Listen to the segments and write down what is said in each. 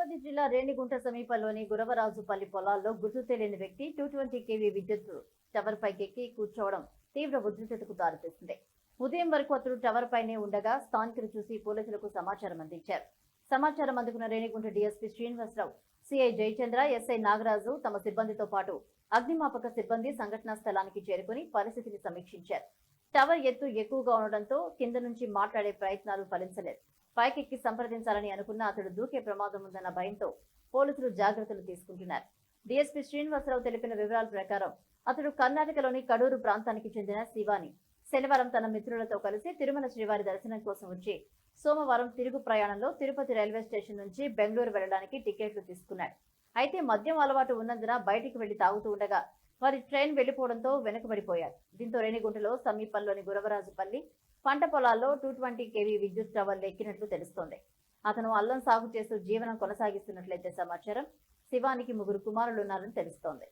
తిరుపతి జిల్లా రేణిగుంట సమీపంలోని గురవరాజుపల్లి పొలాల్లో గుర్తు తెలియని వ్యక్తి టూ ట్వంటీ కేవీ విద్యుత్ టవర్ పైకెక్కి కూర్చోవడం తీవ్ర ఉద్రిక్తతకు దారితీసింది. ఉదయం వరకు అతడు టవర్ పైనే ఉండగా స్థానికులు చూసి పోలీసులకు సమాచారం అందించారు. సమాచారం అందుకున్న Renigunta DSP Srinivasarao CI Jayachandra SI Nagaraju తమ సిబ్బందితో పాటు అగ్నిమాపక సిబ్బంది సంఘటనా స్థలానికి చేరుకుని పరిస్థితిని సమీక్షించారు. టవర్ ఎత్తు ఎక్కువగా ఉండడంతో కింద నుంచి మాట్లాడే ప్రయత్నాలు ఫలించలేదు. పైకెక్కి సంప్రదించాలని అనుకున్న అతడు దూకే ప్రమాదం ఉందన్న భయంతో పోలీసులు జాగ్రత్తలు తీసుకుంటున్నారు. డీఎస్పీ శ్రీనివాసరావు తెలిపిన వివరాల ప్రకారం అతడు కర్ణాటకలోని కడూరు ప్రాంతానికి చెందిన శివాని. శనివారం తన మిత్రులతో కలిసి తిరుమల శ్రీవారి దర్శనం కోసం వచ్చి సోమవారం తిరుగు ప్రయాణంలో తిరుపతి రైల్వే స్టేషన్ నుంచి బెంగళూరు వెళ్ళడానికి టికెట్లు తీసుకున్నాడు. అయితే మద్యం అలవాటు ఉన్నందున బయటికి వెళ్ళి తాగుతూ ఉండగా వారి ట్రైన్ వెళ్ళిపోవడంతో వెనుకబడిపోయారు. దీంతో రేణిగుంటలో సమీపంలోని గురవరాజుపల్లి పంట పొలాల్లో టూ ట్వంటీ కేవీ విద్యుత్ టవర్లు ఎక్కినట్లు తెలుస్తోంది. అతను అల్లం సాగు చేస్తూ జీవనం కొనసాగిస్తున్నట్లయితే సమాచారం శివానికి ముగ్గురు కుమారులు ఉన్నారని తెలుస్తోంది.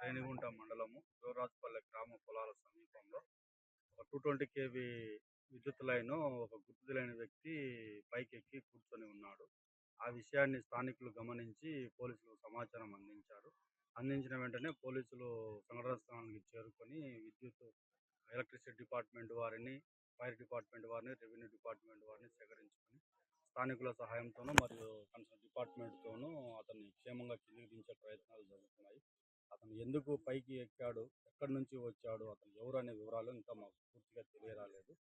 రేణిగుంట మండలము గోరాజుపల్లె గ్రామ పొలాల సమీపంలో ఒక టూ ట్వంటీ కేవీ విద్యుత్ లైన్ ఒక గుర్తు తెలియని వ్యక్తి పైకి ఎక్కి కూర్చొని ఉన్నాడు. ఆ విషయాన్ని స్థానికులు గమనించి పోలీసులకు సమాచారం అందించారు. అందించిన వెంటనే పోలీసులు సంఘటన స్థానానికి చేరుకొని విద్యుత్ ఎలక్ట్రిసిటీ డిపార్ట్మెంట్ వారిని ఫైర్ డిపార్ట్మెంట్ వారిని రెవెన్యూ డిపార్ట్మెంట్ వారిని సేకరించుకొని స్థానికుల సహాయంతోనూ మరియు కన్సర్న్ డిపార్ట్మెంట్తోనూ అతన్ని క్షేమంగా కిందికి దించే ప్రయత్నాలు జరుగుతున్నాయి. అతను ఎందుకు పైకి ఎక్కాడు? ఎక్కడి నుంచి వచ్చాడు? అతను ఎవరు అనే వివరాలు ఇంకా మాకు పూర్తిగా తెలియరాలేదు.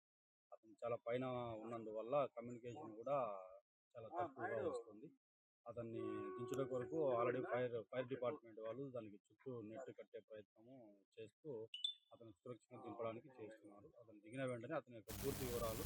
అతను చాలా పైన ఉన్నందువల్ల కమ్యూనికేషన్ కూడా చాలా తక్కువగా వస్తుంది. అతన్ని దించడం కొరకు ఆల్రెడీ ఫైర్ ఫైర్ డిపార్ట్మెంట్ వాళ్ళు దానికి చుట్టూ నెట్ కట్టే ప్రయత్నము చేస్తూ అతను సురక్షితంగా దింపడానికి చేస్తున్నారు. అతను దిగిన వెంటనే అతని యొక్క పూర్తి వివరాలు